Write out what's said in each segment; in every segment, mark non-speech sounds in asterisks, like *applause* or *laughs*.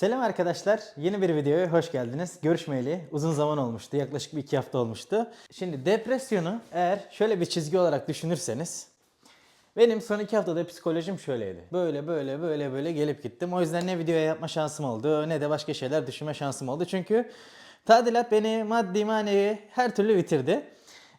Selam arkadaşlar. Yeni bir videoya hoş geldiniz. Görüşmeyeli uzun zaman olmuştu. Yaklaşık bir iki hafta olmuştu. Şimdi depresyonu eğer şöyle bir çizgi olarak düşünürseniz benim son iki haftada psikolojim şöyleydi. Böyle böyle böyle böyle gelip gittim. O yüzden ne videoya yapma şansım oldu ne de başka şeyler düşünme şansım oldu. Çünkü tadilat beni maddi manevi her türlü bitirdi.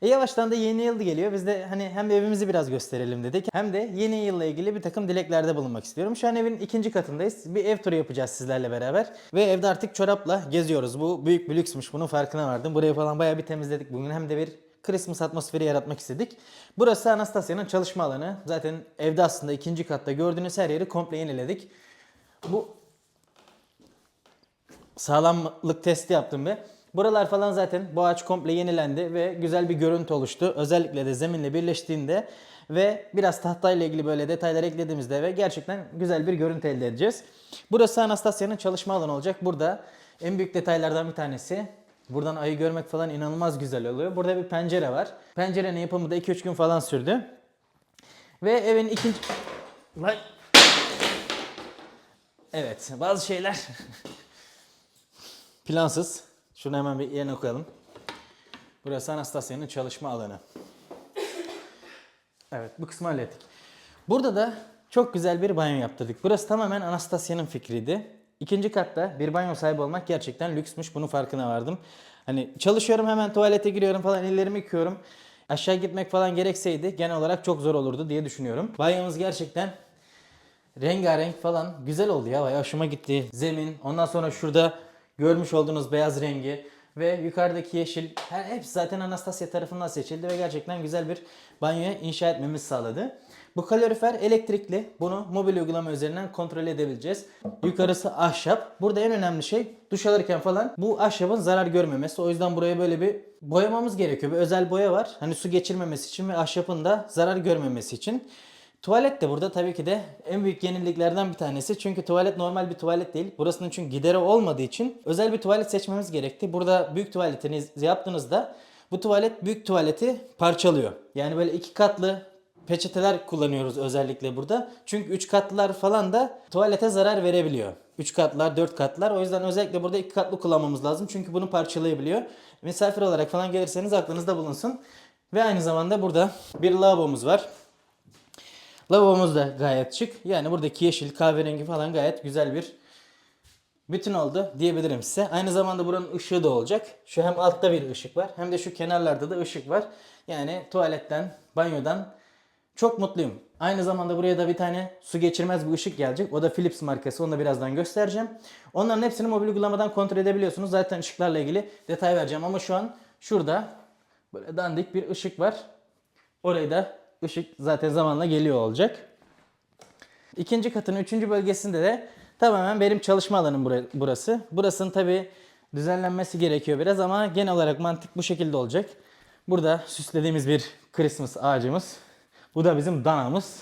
E yavaştan da yeni yıl geliyor. Biz de hani hem evimizi biraz gösterelim dedik. Hem de yeni yılla ilgili bir takım dileklerde bulunmak istiyorum. Şu an evin ikinci katındayız. Bir ev turu yapacağız sizlerle beraber. Ve evde artık çorapla geziyoruz. Bu büyük bir lüksmüş. Bunun farkına vardım. Burayı falan bayağı bir temizledik bugün. Hem de bir Christmas atmosferi yaratmak istedik. Burası Anastasia'nın çalışma alanı. Zaten evde aslında ikinci katta gördüğünüz her yeri komple yeniledik. Bu sağlamlık testi yaptım ve buralar falan zaten bu ağaç komple yenilendi ve güzel bir görüntü oluştu. Özellikle de zeminle birleştiğinde ve biraz tahtayla ilgili böyle detaylar eklediğimizde ve gerçekten güzel bir görüntü elde edeceğiz. Burası Anastasia'nın çalışma alanı olacak. Burada en büyük detaylardan bir tanesi Buradan ayı görmek falan inanılmaz güzel oluyor. Burada bir pencere var. Pencerenin yapımı da 2-3 gün falan sürdü. Ve evin ikinci... Vay. Evet bazı şeyler *laughs* plansız. Şunu hemen bir yerine koyalım. Burası Anastasia'nın çalışma alanı. Evet bu kısmı hallettik. Burada da çok güzel bir banyo yaptırdık. Burası tamamen Anastasia'nın fikriydi. İkinci katta bir banyo sahibi olmak gerçekten lüksmüş. Bunun farkına vardım. Hani çalışıyorum hemen tuvalete giriyorum falan ellerimi yıkıyorum. Aşağı gitmek falan gerekseydi genel olarak çok zor olurdu diye düşünüyorum. Banyomuz gerçekten rengarenk falan güzel oldu ya. Bayağı hoşuma gitti. Zemin, ondan sonra şurada görmüş olduğunuz beyaz rengi ve yukarıdaki yeşil her hepsi zaten Anastasia tarafından seçildi ve gerçekten güzel bir banyoya inşa etmemizi sağladı. Bu kalorifer elektrikli. Bunu mobil uygulama üzerinden kontrol edebileceğiz. Yukarısı ahşap. Burada en önemli şey duş alırken falan bu ahşabın zarar görmemesi. O yüzden buraya böyle bir boyamamız gerekiyor. Bir özel boya var. Hani su geçirmemesi için ve ahşabın da zarar görmemesi için. Tuvalet de burada tabii ki de en büyük yeniliklerden bir tanesi. Çünkü tuvalet normal bir tuvalet değil. Burasının çünkü gideri olmadığı için özel bir tuvalet seçmemiz gerekti. Burada büyük tuvaletinizi yaptığınızda bu tuvalet büyük tuvaleti parçalıyor. Yani böyle iki katlı peçeteler kullanıyoruz özellikle burada. Çünkü 3 katlılar falan da tuvalete zarar verebiliyor. 3 katlar, 4 katlar. O yüzden özellikle burada 2 katlı kullanmamız lazım. Çünkü bunu parçalayabiliyor. Misafir olarak falan gelirseniz aklınızda bulunsun. Ve aynı zamanda burada bir lavabomuz var. Lavabomuz da gayet şık. Yani buradaki yeşil, kahverengi falan gayet güzel bir bütün oldu diyebilirim size. Aynı zamanda buranın ışığı da olacak. Şu hem altta bir ışık var hem de şu kenarlarda da ışık var. Yani tuvaletten, banyodan çok mutluyum. Aynı zamanda buraya da bir tane su geçirmez bir ışık gelecek. O da Philips markası. Onu da birazdan göstereceğim. Onların hepsini mobil uygulamadan kontrol edebiliyorsunuz. Zaten ışıklarla ilgili detay vereceğim ama şu an şurada böyle dandik bir ışık var. Orayı da ışık zaten zamanla geliyor olacak. İkinci katın üçüncü bölgesinde de tamamen benim çalışma alanım bura- burası. Burasının tabi düzenlenmesi gerekiyor biraz ama genel olarak mantık bu şekilde olacak. Burada süslediğimiz bir Christmas ağacımız. Bu da bizim danamız.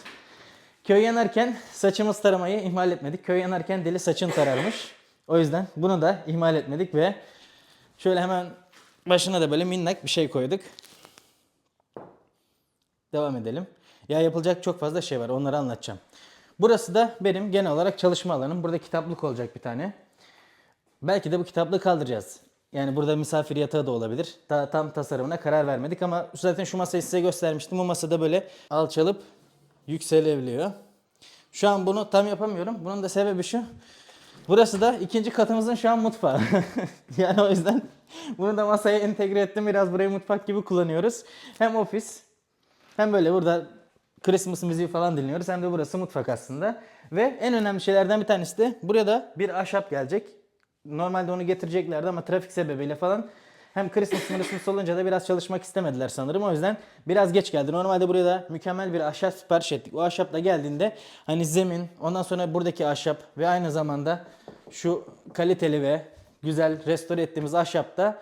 Köy yanarken saçımız taramayı ihmal etmedik. Köy yanarken deli saçın tararmış. O yüzden bunu da ihmal etmedik ve şöyle hemen başına da böyle minnak bir şey koyduk. Devam edelim. Ya yapılacak çok fazla şey var. Onları anlatacağım. Burası da benim genel olarak çalışma alanım. Burada kitaplık olacak bir tane. Belki de bu kitaplığı kaldıracağız. Yani burada misafir yatağı da olabilir. Daha tam tasarımına karar vermedik ama zaten şu masayı size göstermiştim. Bu masada böyle alçalıp yükselebiliyor. Şu an bunu tam yapamıyorum. Bunun da sebebi şu. Burası da ikinci katımızın şu an mutfağı. *laughs* yani o yüzden bunu da masaya entegre ettim. Biraz burayı mutfak gibi kullanıyoruz. Hem ofis hem böyle burada Christmas müziği falan dinliyoruz hem de burası mutfak aslında. Ve en önemli şeylerden bir tanesi de buraya da bir ahşap gelecek. Normalde onu getireceklerdi ama trafik sebebiyle falan hem Christmas Christmas olunca da biraz çalışmak istemediler sanırım. O yüzden biraz geç geldi. Normalde buraya da mükemmel bir ahşap sipariş ettik. O ahşap da geldiğinde hani zemin, ondan sonra buradaki ahşap ve aynı zamanda şu kaliteli ve güzel restore ettiğimiz ahşap da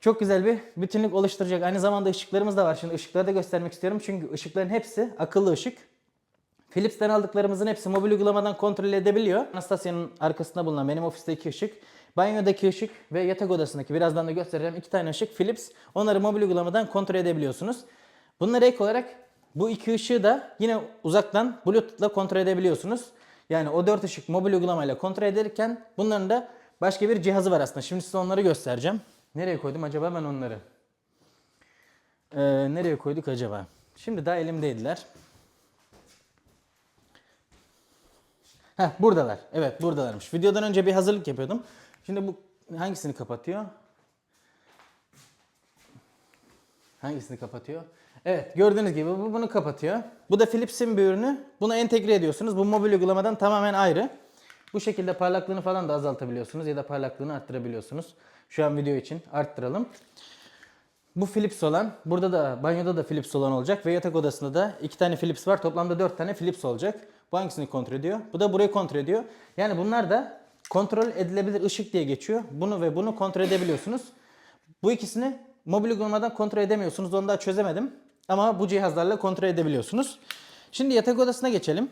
çok güzel bir bütünlük oluşturacak. Aynı zamanda ışıklarımız da var. Şimdi ışıkları da göstermek istiyorum. Çünkü ışıkların hepsi akıllı ışık. Philips'ten aldıklarımızın hepsi mobil uygulamadan kontrol edebiliyor. Anastasia'nın arkasında bulunan benim ofisteki ışık, banyodaki ışık ve yatak odasındaki birazdan da göstereceğim iki tane ışık Philips. Onları mobil uygulamadan kontrol edebiliyorsunuz. Bunlara ek olarak bu iki ışığı da yine uzaktan Bluetooth'la kontrol edebiliyorsunuz. Yani o dört ışık mobil uygulamayla kontrol edilirken bunların da başka bir cihazı var aslında. Şimdi size onları göstereceğim. Nereye koydum acaba ben onları? Ee, nereye koyduk acaba? Şimdi daha elimdeydiler. Heh buradalar. Evet buradalarmış. Videodan önce bir hazırlık yapıyordum. Şimdi bu hangisini kapatıyor? Hangisini kapatıyor? Evet gördüğünüz gibi bu bunu kapatıyor. Bu da Philips'in bir ürünü. Buna entegre ediyorsunuz. Bu mobil uygulamadan tamamen ayrı. Bu şekilde parlaklığını falan da azaltabiliyorsunuz ya da parlaklığını arttırabiliyorsunuz. Şu an video için arttıralım. Bu Philips olan, burada da banyoda da Philips olan olacak ve yatak odasında da iki tane Philips var. Toplamda dört tane Philips olacak. Bu hangisini kontrol ediyor? Bu da burayı kontrol ediyor. Yani bunlar da kontrol edilebilir ışık diye geçiyor. Bunu ve bunu kontrol edebiliyorsunuz. Bu ikisini mobil uygulamadan kontrol edemiyorsunuz. Onu daha çözemedim. Ama bu cihazlarla kontrol edebiliyorsunuz. Şimdi yatak odasına geçelim.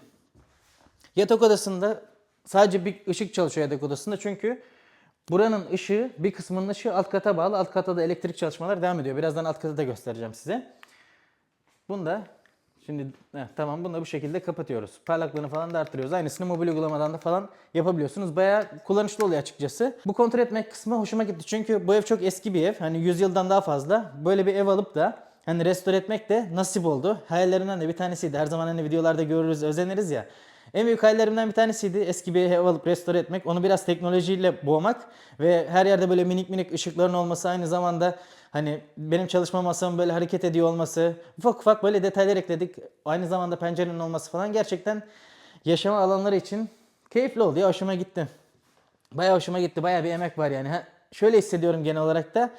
Yatak odasında sadece bir ışık çalışıyor yatak odasında çünkü buranın ışığı bir kısmının ışığı alt kata bağlı. Alt kata da elektrik çalışmalar devam ediyor. Birazdan alt katı da göstereceğim size. Bunu da şimdi heh, tamam bunu da bu şekilde kapatıyoruz. Parlaklığını falan da arttırıyoruz. Aynısını mobil uygulamadan da falan yapabiliyorsunuz. Bayağı kullanışlı oluyor açıkçası. Bu kontrol etmek kısmı hoşuma gitti. Çünkü bu ev çok eski bir ev. Hani 100 yıldan daha fazla. Böyle bir ev alıp da hani restore etmek de nasip oldu. Hayallerimden de bir tanesiydi. Her zaman hani videolarda görürüz, özeniriz ya. En büyük hayallerimden bir tanesiydi eski bir ev alıp restore etmek. Onu biraz teknolojiyle boğmak ve her yerde böyle minik minik ışıkların olması aynı zamanda hani benim çalışma masam böyle hareket ediyor olması. Ufak ufak böyle detaylar ekledik. Aynı zamanda pencerenin olması falan gerçekten yaşama alanları için keyifli oldu ya hoşuma gitti. Bayağı hoşuma gitti. Bayağı bir emek var yani. Ha, şöyle hissediyorum genel olarak da.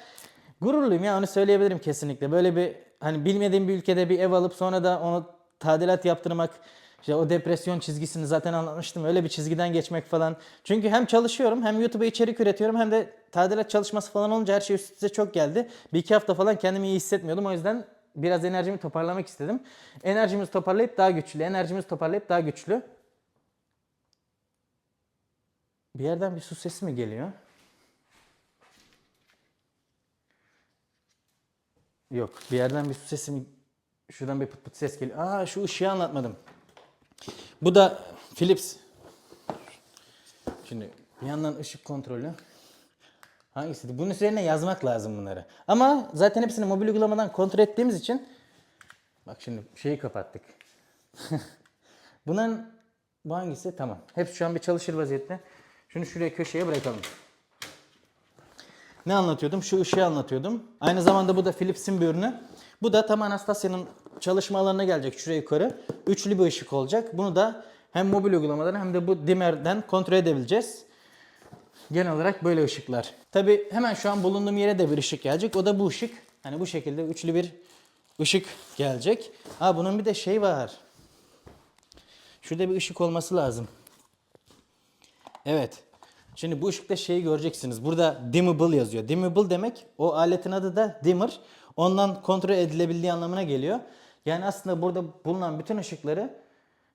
Gururluyum ya onu söyleyebilirim kesinlikle. Böyle bir hani bilmediğim bir ülkede bir ev alıp sonra da onu tadilat yaptırmak işte o depresyon çizgisini zaten anlatmıştım. Öyle bir çizgiden geçmek falan. Çünkü hem çalışıyorum hem YouTube'a içerik üretiyorum hem de tadilat çalışması falan olunca her şey üst üste çok geldi. Bir iki hafta falan kendimi iyi hissetmiyordum. O yüzden biraz enerjimi toparlamak istedim. Enerjimizi toparlayıp daha güçlü. Enerjimizi toparlayıp daha güçlü. Bir yerden bir su sesi mi geliyor? Yok. Bir yerden bir su sesi mi? Şuradan bir pıt pıt ses geliyor. Aa şu ışığı anlatmadım. Bu da Philips. Şimdi bir yandan ışık kontrolü. Hangisiydi? Bunun üzerine yazmak lazım bunları. Ama zaten hepsini mobil uygulamadan kontrol ettiğimiz için bak şimdi şeyi kapattık. *laughs* Bunların bu hangisi? Tamam. Hepsi şu an bir çalışır vaziyette. Şunu şuraya köşeye bırakalım. Ne anlatıyordum? Şu ışığı anlatıyordum. Aynı zamanda bu da Philips'in bir ürünü. Bu da tam Anastasia'nın çalışma alanına gelecek şuraya yukarı. Üçlü bir ışık olacak. Bunu da hem mobil uygulamadan hem de bu dimmerden kontrol edebileceğiz. Genel olarak böyle ışıklar. Tabi hemen şu an bulunduğum yere de bir ışık gelecek. O da bu ışık. Hani bu şekilde üçlü bir ışık gelecek. Ha bunun bir de şey var. Şurada bir ışık olması lazım. Evet. Şimdi bu ışıkta şeyi göreceksiniz. Burada dimmable yazıyor. Dimmable demek o aletin adı da dimmer. Ondan kontrol edilebildiği anlamına geliyor. Yani aslında burada bulunan bütün ışıkları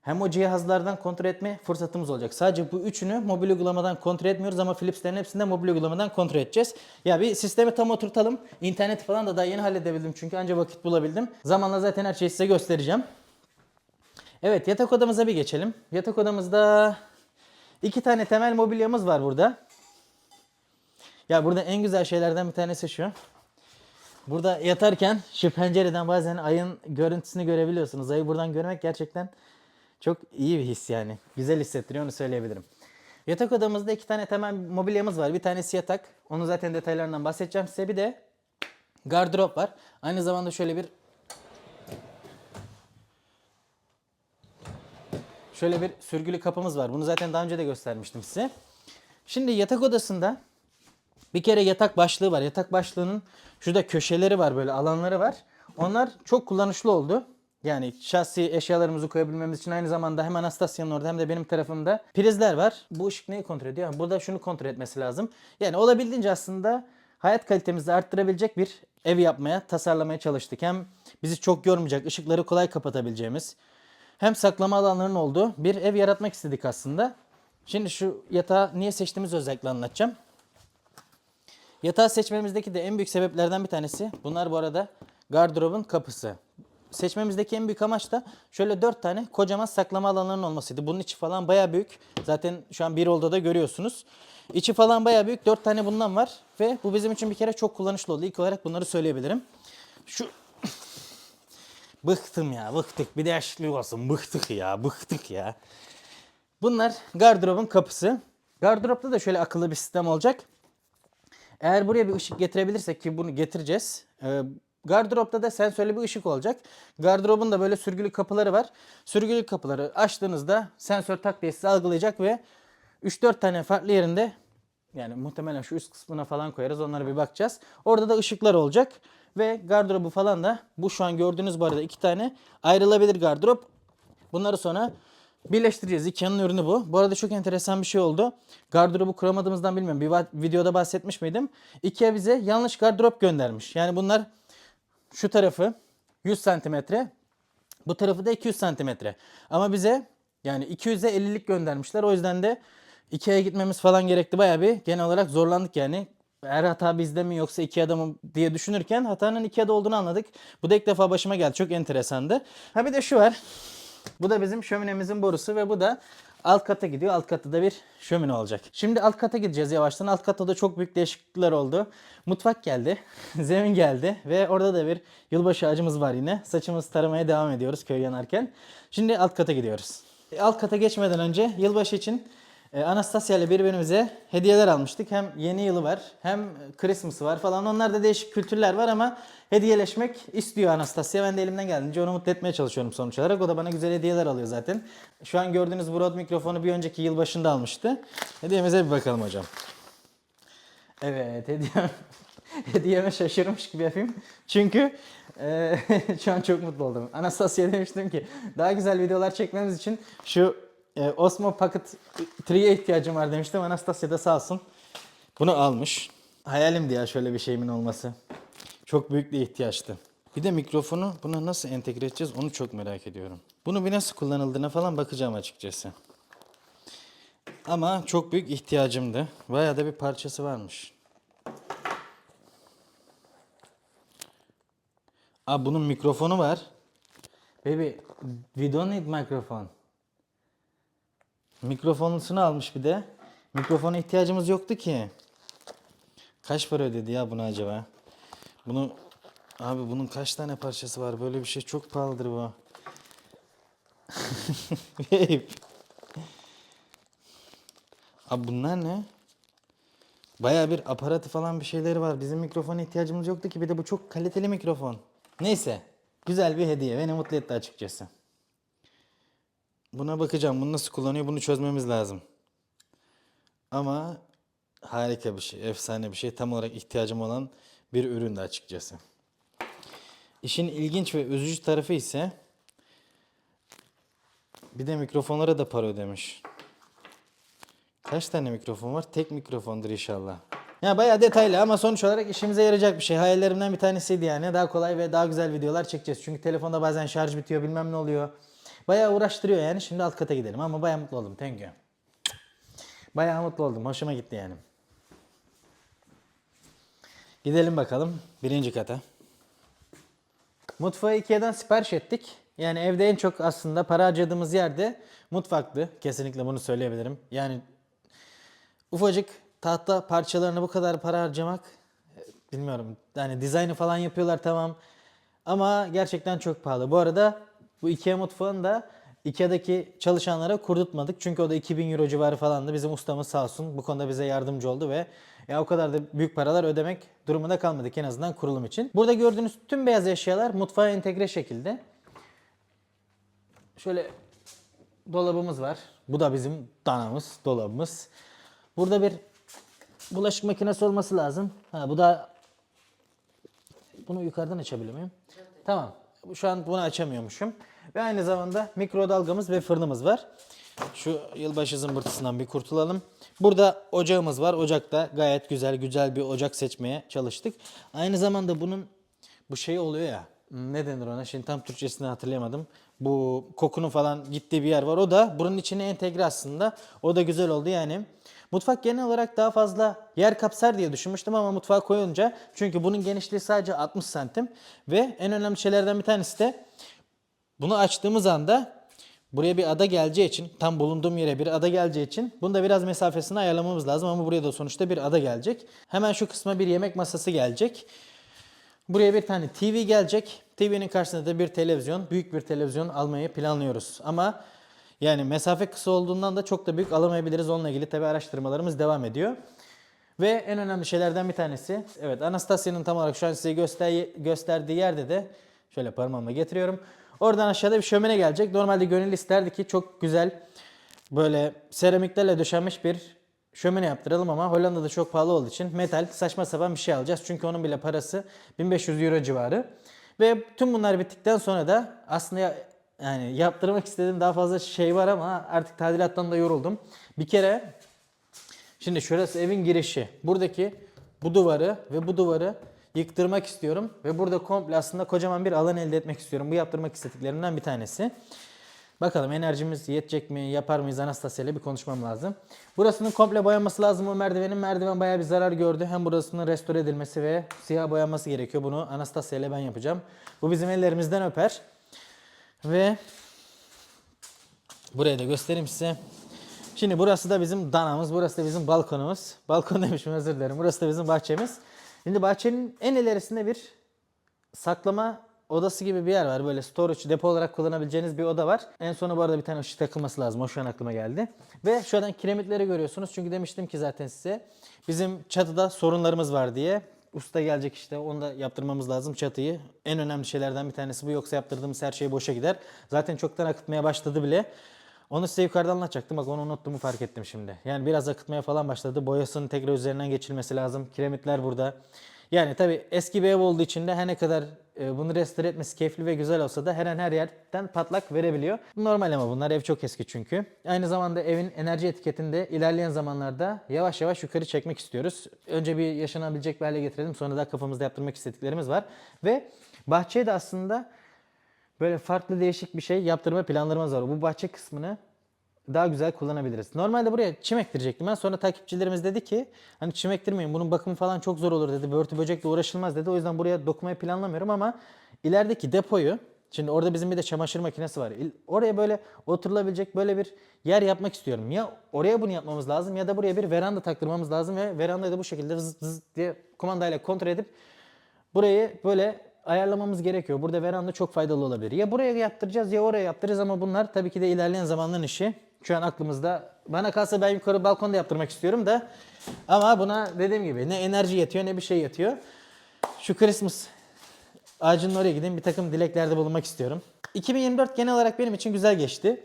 hem o cihazlardan kontrol etme fırsatımız olacak. Sadece bu üçünü mobil uygulamadan kontrol etmiyoruz ama Philips'lerin hepsini de mobil uygulamadan kontrol edeceğiz. Ya bir sistemi tam oturtalım. İnterneti falan da daha yeni halledebildim çünkü anca vakit bulabildim. Zamanla zaten her şeyi size göstereceğim. Evet yatak odamıza bir geçelim. Yatak odamızda iki tane temel mobilyamız var burada. Ya burada en güzel şeylerden bir tanesi şu. Burada yatarken şu pencereden bazen ayın görüntüsünü görebiliyorsunuz. Ayı buradan görmek gerçekten çok iyi bir his yani. Güzel hissettiriyor onu söyleyebilirim. Yatak odamızda iki tane temel mobilyamız var. Bir tanesi yatak. Onu zaten detaylarından bahsedeceğim size. Bir de gardırop var. Aynı zamanda şöyle bir Şöyle bir sürgülü kapımız var. Bunu zaten daha önce de göstermiştim size. Şimdi yatak odasında bir kere yatak başlığı var. Yatak başlığının şurada köşeleri var böyle alanları var. Onlar çok kullanışlı oldu. Yani şahsi eşyalarımızı koyabilmemiz için aynı zamanda hem Anastasia'nın orada hem de benim tarafımda prizler var. Bu ışık neyi kontrol ediyor? Burada şunu kontrol etmesi lazım. Yani olabildiğince aslında hayat kalitemizi arttırabilecek bir ev yapmaya, tasarlamaya çalıştık. Hem bizi çok yormayacak, ışıkları kolay kapatabileceğimiz, hem saklama alanlarının olduğu bir ev yaratmak istedik aslında. Şimdi şu yatağı niye seçtiğimizi özellikle anlatacağım. Yatağı seçmemizdeki de en büyük sebeplerden bir tanesi. Bunlar bu arada gardırobun kapısı. seçmemizdeki en büyük amaç da şöyle dört tane kocaman saklama alanlarının olmasıydı. Bunun içi falan baya büyük. Zaten şu an bir odada görüyorsunuz. İçi falan baya büyük. Dört tane bundan var. Ve bu bizim için bir kere çok kullanışlı oldu. İlk olarak bunları söyleyebilirim. Şu *coughs* Bıktım ya bıktık. Bir değişiklik olsun. Bıktık ya bıktık ya. Bunlar gardırobun kapısı. Gardıropta da şöyle akıllı bir sistem olacak. Eğer buraya bir ışık getirebilirsek ki bunu getireceğiz. E, gardıropta da sensörlü bir ışık olacak. Gardırobun da böyle sürgülü kapıları var. Sürgülü kapıları açtığınızda sensör tak diye algılayacak ve 3-4 tane farklı yerinde yani muhtemelen şu üst kısmına falan koyarız. Onlara bir bakacağız. Orada da ışıklar olacak. Ve gardırobu falan da bu şu an gördüğünüz bu arada iki tane ayrılabilir gardırop. Bunları sonra birleştireceğiz. Ikea'nın ürünü bu. Bu arada çok enteresan bir şey oldu. Gardırobu kuramadığımızdan bilmiyorum. Bir videoda bahsetmiş miydim? Ikea bize yanlış gardırop göndermiş. Yani bunlar şu tarafı 100 santimetre. Bu tarafı da 200 santimetre. Ama bize yani 200'e 50'lik göndermişler. O yüzden de Ikea'ya gitmemiz falan gerekti. Bayağı bir genel olarak zorlandık yani. Eğer hata bizde mi yoksa Ikea'da mı diye düşünürken hatanın Ikea'da olduğunu anladık. Bu da ilk defa başıma geldi. Çok enteresandı. Ha bir de şu var. Bu da bizim şöminemizin borusu ve bu da alt kata gidiyor. Alt katta da bir şömine olacak. Şimdi alt kata gideceğiz yavaştan. Alt katta da çok büyük değişiklikler oldu. Mutfak geldi. *laughs* Zemin geldi. Ve orada da bir yılbaşı ağacımız var yine. Saçımızı taramaya devam ediyoruz köy yanarken. Şimdi alt kata gidiyoruz. E, Alt kata geçmeden önce yılbaşı için Anastasia ile birbirimize hediyeler almıştık. Hem yeni yılı var hem Christmas'ı var falan. Onlarda değişik kültürler var ama hediyeleşmek istiyor Anastasia. Ben de elimden geldiğince onu mutlu etmeye çalışıyorum sonuç olarak. O da bana güzel hediyeler alıyor zaten. Şu an gördüğünüz bu Rode mikrofonu bir önceki yılbaşında almıştı. Hediyemize bir bakalım hocam. Evet hediyem, *laughs* hediyeme şaşırmış gibi yapayım. Çünkü e, *laughs* şu an çok mutlu oldum. Anastasia'ya demiştim ki daha güzel videolar çekmemiz için şu e, Osmo Pocket 3'ye ihtiyacım var demiştim. Anastasia da sağ olsun bunu almış. Hayalimdi ya şöyle bir şeyimin olması. Çok büyük bir ihtiyaçtı. Bir de mikrofonu buna nasıl entegre edeceğiz onu çok merak ediyorum. Bunu bir nasıl kullanıldığına falan bakacağım açıkçası. Ama çok büyük ihtiyacımdı. Bayağı da bir parçası varmış. Aa bunun mikrofonu var. Baby, we don't need microphone. Mikrofonlusunu almış bir de. Mikrofona ihtiyacımız yoktu ki. Kaç para ödedi ya bunu acaba? Bunu abi bunun kaç tane parçası var? Böyle bir şey çok pahalıdır bu. *laughs* Abi bunlar ne? Baya bir aparatı falan bir şeyleri var. Bizim mikrofona ihtiyacımız yoktu ki. Bir de bu çok kaliteli mikrofon. Neyse. Güzel bir hediye. Beni mutlu etti açıkçası. Buna bakacağım. Bunu nasıl kullanıyor bunu çözmemiz lazım. Ama harika bir şey. Efsane bir şey. Tam olarak ihtiyacım olan bir üründü açıkçası. İşin ilginç ve üzücü tarafı ise bir de mikrofonlara da para ödemiş. Kaç tane mikrofon var? Tek mikrofondur inşallah. Ya bayağı detaylı ama sonuç olarak işimize yarayacak bir şey. Hayallerimden bir tanesiydi yani. Daha kolay ve daha güzel videolar çekeceğiz. Çünkü telefonda bazen şarj bitiyor bilmem ne oluyor. Bayağı uğraştırıyor yani. Şimdi alt kata gidelim ama bayağı mutlu oldum. Thank you. Bayağı mutlu oldum. Hoşuma gitti yani. Gidelim bakalım birinci kata. Mutfağı Ikea'dan sipariş ettik. Yani evde en çok aslında para harcadığımız yerde mutfaktı. Kesinlikle bunu söyleyebilirim. Yani ufacık tahta parçalarına bu kadar para harcamak bilmiyorum. Yani dizaynı falan yapıyorlar tamam. Ama gerçekten çok pahalı. Bu arada bu Ikea mutfağını da Ikea'daki çalışanlara kurdurtmadık. Çünkü o da 2000 euro civarı falandı. Bizim ustamız sağ olsun bu konuda bize yardımcı oldu ve ya o kadar da büyük paralar ödemek durumunda kalmadık en azından kurulum için. Burada gördüğünüz tüm beyaz eşyalar mutfağa entegre şekilde. Şöyle dolabımız var. Bu da bizim danamız, dolabımız. Burada bir bulaşık makinesi olması lazım. Ha, bu da bunu yukarıdan açabiliyor muyum? Tamam. Şu an bunu açamıyormuşum. Ve aynı zamanda mikrodalgamız ve fırınımız var. Şu yılbaşı zımbırtısından bir kurtulalım. Burada ocağımız var. Ocakta gayet güzel güzel bir ocak seçmeye çalıştık. Aynı zamanda bunun bu şey oluyor ya. Ne denir ona? Şimdi tam Türkçesini hatırlayamadım. Bu kokunun falan gittiği bir yer var. O da bunun içine entegre aslında. O da güzel oldu yani. Mutfak genel olarak daha fazla yer kapsar diye düşünmüştüm ama mutfağa koyunca çünkü bunun genişliği sadece 60 santim ve en önemli şeylerden bir tanesi de bunu açtığımız anda buraya bir ada geleceği için tam bulunduğum yere bir ada geleceği için bunda biraz mesafesini ayarlamamız lazım ama buraya da sonuçta bir ada gelecek. Hemen şu kısma bir yemek masası gelecek. Buraya bir tane TV gelecek. TV'nin karşısında da bir televizyon, büyük bir televizyon almayı planlıyoruz. Ama yani mesafe kısa olduğundan da çok da büyük alamayabiliriz. Onunla ilgili tabi araştırmalarımız devam ediyor. Ve en önemli şeylerden bir tanesi, evet Anastasia'nın tam olarak şu an size göster gösterdiği yerde de şöyle parmağımla getiriyorum. Oradan aşağıda bir şömine gelecek. Normalde gönül isterdi ki çok güzel böyle seramiklerle döşenmiş bir şömine yaptıralım ama Hollanda'da çok pahalı olduğu için metal saçma sapan bir şey alacağız. Çünkü onun bile parası 1500 euro civarı. Ve tüm bunlar bittikten sonra da aslında yani yaptırmak istediğim daha fazla şey var ama artık tadilattan da yoruldum. Bir kere Şimdi şurası evin girişi. Buradaki bu duvarı ve bu duvarı yıktırmak istiyorum. Ve burada komple aslında kocaman bir alan elde etmek istiyorum. Bu yaptırmak istediklerimden bir tanesi. Bakalım enerjimiz yetecek mi, yapar mıyız Anastasia ile bir konuşmam lazım. Burasının komple boyanması lazım o merdivenin. Merdiven bayağı bir zarar gördü. Hem burasının restore edilmesi ve siyah boyanması gerekiyor. Bunu Anastasia ile ben yapacağım. Bu bizim ellerimizden öper. Ve Burayı da göstereyim size. Şimdi burası da bizim danamız, burası da bizim balkonumuz. Balkon *laughs* demişim özür dilerim. Burası da bizim bahçemiz. Şimdi bahçenin en ilerisinde bir saklama odası gibi bir yer var. Böyle storage, depo olarak kullanabileceğiniz bir oda var. En sona bu arada bir tane ışık takılması lazım. O şu an aklıma geldi. Ve şuradan kiremitleri görüyorsunuz. Çünkü demiştim ki zaten size bizim çatıda sorunlarımız var diye. Usta gelecek işte onu da yaptırmamız lazım çatıyı. En önemli şeylerden bir tanesi bu. Yoksa yaptırdığımız her şey boşa gider. Zaten çoktan akıtmaya başladı bile. Onu size yukarıdan anlatacaktım. Bak onu unuttuğumu fark ettim şimdi. Yani biraz akıtmaya falan başladı. Boyasının tekrar üzerinden geçilmesi lazım. Kiremitler burada. Yani tabi eski bir ev olduğu için de her ne kadar e, bunu restore etmesi keyifli ve güzel olsa da her an her yerden patlak verebiliyor. Normal ama bunlar ev çok eski çünkü. Aynı zamanda evin enerji etiketinde ilerleyen zamanlarda yavaş yavaş yukarı çekmek istiyoruz. Önce bir yaşanabilecek bir hale getirelim. Sonra da kafamızda yaptırmak istediklerimiz var. Ve bahçeye de aslında böyle farklı değişik bir şey yaptırma planlarımız var. Bu bahçe kısmını daha güzel kullanabiliriz. Normalde buraya çim ektirecektim ben. Sonra takipçilerimiz dedi ki hani çim ektirmeyin bunun bakımı falan çok zor olur dedi. Börtü böcekle uğraşılmaz dedi. O yüzden buraya dokunmayı planlamıyorum ama ilerideki depoyu Şimdi orada bizim bir de çamaşır makinesi var. Oraya böyle oturulabilecek böyle bir yer yapmak istiyorum. Ya oraya bunu yapmamız lazım ya da buraya bir veranda taktırmamız lazım ve verandayı da bu şekilde zıt zıt diye kumandayla kontrol edip Burayı böyle ayarlamamız gerekiyor. Burada veranda çok faydalı olabilir. Ya buraya yaptıracağız ya oraya yaptıracağız ama bunlar tabii ki de ilerleyen zamanların işi. Şu an aklımızda. Bana kalsa ben yukarı balkonda yaptırmak istiyorum da ama buna dediğim gibi ne enerji yetiyor ne bir şey yetiyor. Şu Christmas ağacının oraya gideyim bir takım dileklerde bulunmak istiyorum. 2024 genel olarak benim için güzel geçti.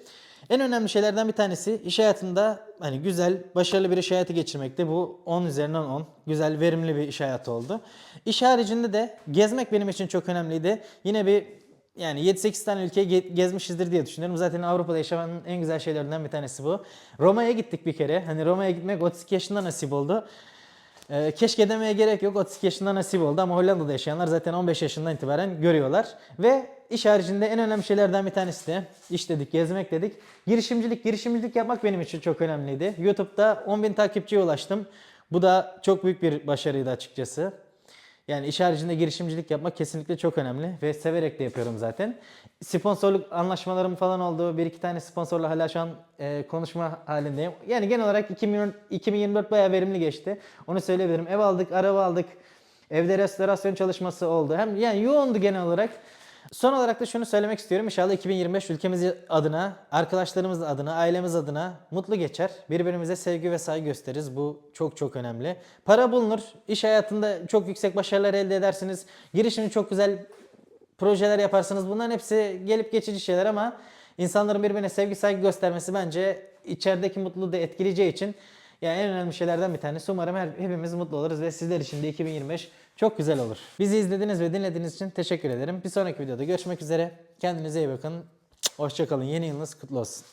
En önemli şeylerden bir tanesi iş hayatında hani güzel, başarılı bir iş hayatı geçirmekti. Bu 10 üzerinden 10. Güzel, verimli bir iş hayatı oldu. İş haricinde de gezmek benim için çok önemliydi. Yine bir yani 7-8 tane ülkeyi ge- gezmişizdir diye düşünüyorum. Zaten Avrupa'da yaşamanın en güzel şeylerinden bir tanesi bu. Roma'ya gittik bir kere. Hani Roma'ya gitmek 32 yaşında nasip oldu. Ee, keşke demeye gerek yok. 32 yaşında nasip oldu ama Hollanda'da yaşayanlar zaten 15 yaşından itibaren görüyorlar. Ve iş haricinde en önemli şeylerden bir tanesi de iş dedik, gezmek dedik. Girişimcilik, girişimcilik yapmak benim için çok önemliydi. YouTube'da 10.000 takipçiye ulaştım. Bu da çok büyük bir başarıydı açıkçası. Yani iş haricinde girişimcilik yapmak kesinlikle çok önemli ve severek de yapıyorum zaten. Sponsorluk anlaşmalarım falan oldu. Bir iki tane sponsorla hala şu an e, konuşma halindeyim. Yani genel olarak 2024, 2024 bayağı verimli geçti. Onu söyleyebilirim. Ev aldık, araba aldık. Evde restorasyon çalışması oldu. Hem yani yoğundu genel olarak. Son olarak da şunu söylemek istiyorum. İnşallah 2025 ülkemiz adına, arkadaşlarımız adına, ailemiz adına mutlu geçer. Birbirimize sevgi ve saygı gösteririz. Bu çok çok önemli. Para bulunur. İş hayatında çok yüksek başarılar elde edersiniz. Girişimci çok güzel projeler yaparsınız. Bunların hepsi gelip geçici şeyler ama insanların birbirine sevgi saygı göstermesi bence içerideki mutluluğu da etkileyeceği için yani en önemli şeylerden bir tanesi. Umarım her, hepimiz mutlu oluruz ve sizler için de 2025 çok güzel olur. Bizi izlediğiniz ve dinlediğiniz için teşekkür ederim. Bir sonraki videoda görüşmek üzere. Kendinize iyi bakın. Hoşçakalın. Yeni yılınız kutlu olsun.